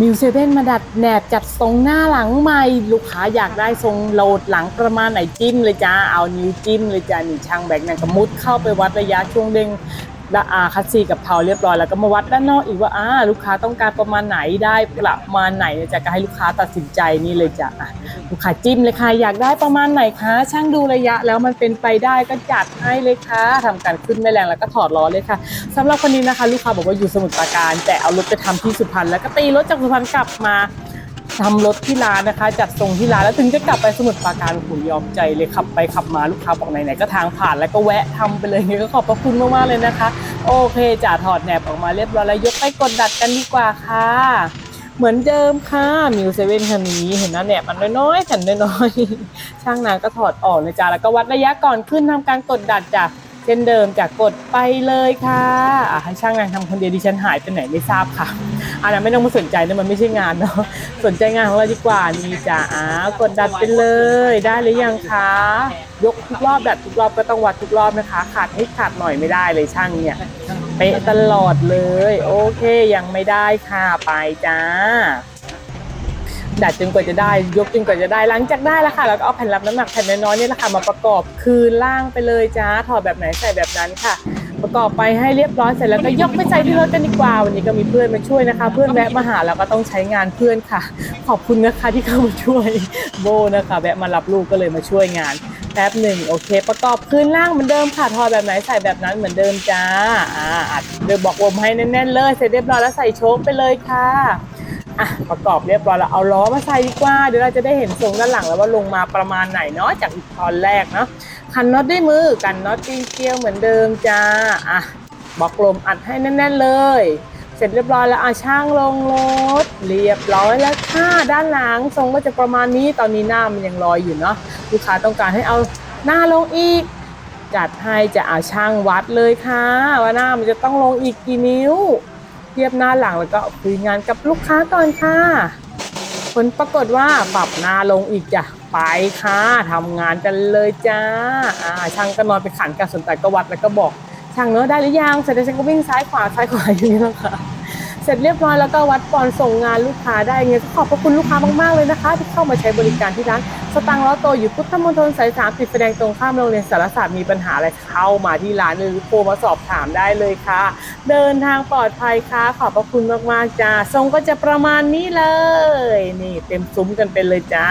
มิวเซเว่นมาดัดแหนบจัดทรงหน้าหลังใหม่ ลูกค้าอยากได้ทรงโหลดหลังประมาณไหนจิ้มเลยจ้าเอานิ้วจิ้มเลยจ้านี่ช่างแบกนั่นก็มุดเข้าไปวัดระยะช่วงเด้ง อาคัสซีกับเผาเรียบร้อยแล้วก็มาวัดด้านนอกอีกว่าอ่าลูกค้าต้องการประมาณไหนได้ประมาณไหนจะก็ให้ลูกค้าตัดสินใจนี่เลยจ้ะลูกค้าจิ้มเลยค่ะอยากได้ประมาณไหนคะ ช่างดูระยะแล้วมันเป็นไปได้ก็จัดให้เลยค่ะทำการขึ้นแม่แรงแล้วก็ถอดล้อเลยค่ะสำหรับคนนี้นะคะ ลูกค้าบอกว่าอยู่สมุทรปราการ แต่เอารถไปทำที่สุพรรณแล้วก็ตีรถจากสุพรรณกลับมา ทำรถที่ร้านนะคะ จัดทรงที่ร้านแล้วถึงจะกลับไปสมุทรปราการผมยอมใจเลยขับไปขับมาลูกค้าบอกไหนๆก็ทางผ่านแล้วก็แวะทำไปเลยก็ขอบพระคุณมากๆเลยนะคะ โอเคจ่าถอดแหนบออกมาเรียบร้อยแล้วยกไปกดดัดกันดีกว่าค่ะ เหมือนเดิมค่ะมิวเซเว่นคันนี้เห็นนะแหนบมันน้อยๆแผ่นน้อยๆช่างนางก็ถอดออกเลยจ้าแล้วก็วัดระยะก่อนขึ้นทำการกดดัดจ้ะ เช่นเดิมจากกดไปเลยค่ะะให้ช่างนางทำคนเดียวดิฉันหายไปไหนไม่ทราบค่ะอันนั้นไม่ต้องมาสนใจนะมันไม่ใช่งานเนาะสนใจงานของเราดีกว่านี่จ้ะอ้าวกดดัดไปเลยได้หรือยังคะยกทุกรอบดัดทุกรอบก็ต้องวัดทุกรอบนะคะ ขาดให้ขาดหน่อยไม่ได้เลยช่างเนี่ยเป๊ะตลอดเลย โอเคยังไม่ได้ค่ะไปจ้า ดัดจนกว่าจะได้ ยกจนกว่าจะได้หลังจากได้แล้วค่ะแล้วก็เอาแผ่นรับน้ำหนักแผ่นน้อยๆนี่แหละค่ะมาประกอบคืนล่างไปเลยจ้าถอดแบบไหนใส่แบบนั้นค่ะ ประกอบไปให้เรียบร้อยเสร็จแล้วก็ยกไปใส่ที่รถกันดีกว่าวันนี้ก็มีเพื่อนมาช่วยนะคะ เพื่อนแวะมาหาแล้วก็ต้องใช้งานเพื่อนค่ะ ขอบคุณนะคะที่เข้ามาช่วยโบนะคะแวะมารับลูกก็เลยมาช่วยงานแป๊บหนึ่งโอเค ประกอบคืนล่างเหมือนเดิมค่ะถอดแบบไหนใส่แบบนั้นเหมือนเดิมจ้าอ่าอัดเดี๋ยวบอกลมให้แน่นๆเลย เสร็จเรียบร้อยแล้วใส่โชคไปเลยค่ะ อะประกอบเรียบร้อยแล้วเอาล้อมาใส่ดีกว่าเดี๋ยวเราจะได้เห็นทรงด้านหลังแล้วว่าลงมาประมาณไหนเนาะจากตอนแรกเนาะคันน็อตด้วยมือกันน็อตตีเกลียวเหมือนเดิมจ้าอะบล็อกลมอัดให้แน่นๆเลย เสร็จเรียบร้อยแล้วอะช่างลงรถ เรียบร้อยแล้วค่ะด้านหลังทรงก็จะประมาณนี้ตอนนี้หน้ามันยังลอยอยู่เนาะลูกค้าต้องการให้เอาหน้าลงอีกจัดให้จะอาช่างวัดเลยค่ะ ว่าหน้ามันจะต้องลงอีกกี่นิ้ว ทียบหน้าหลังแล้วก็คุยงานกับลูกค้าก่อนค่ะ ผลปรากฏว่าปรับหน้าลงอีกจ้ะไปค่ะทำงานกันเลยจ้าอ่าช่างก็นอนไปขันกันสนใจก็วัดแล้วก็บอกช่างเนอะได้หรือยังเสร็จแล้วฉันก็วิ่งซ้ายขวาซ้ายขวาอย่างนี้แล้วค่ะ สร็จเรียบร้อยแล้วก็วัดก่อนส่งงานลูกค้าได้เงี้ยขอบพระคุณลูกค้ามากๆเลยนะคะ ที่เข้ามาใช้บริการที่ร้านสตังค์ล้อโตอยู่พุทธมณฑลสายสามติดไฟแดงตรงข้ามโรงเรียนสารศาสตร์มีปัญหาอะไรเข้ามาที่ร้านหรือโทรมาสอบถามได้เลยค่ะ เดินทางปลอดภัยค่ะ ขอบพระคุณมากๆจ้าทรงก็จะประมาณนี้เลย นี่เต็มซุ้มกันไปเลยจ้า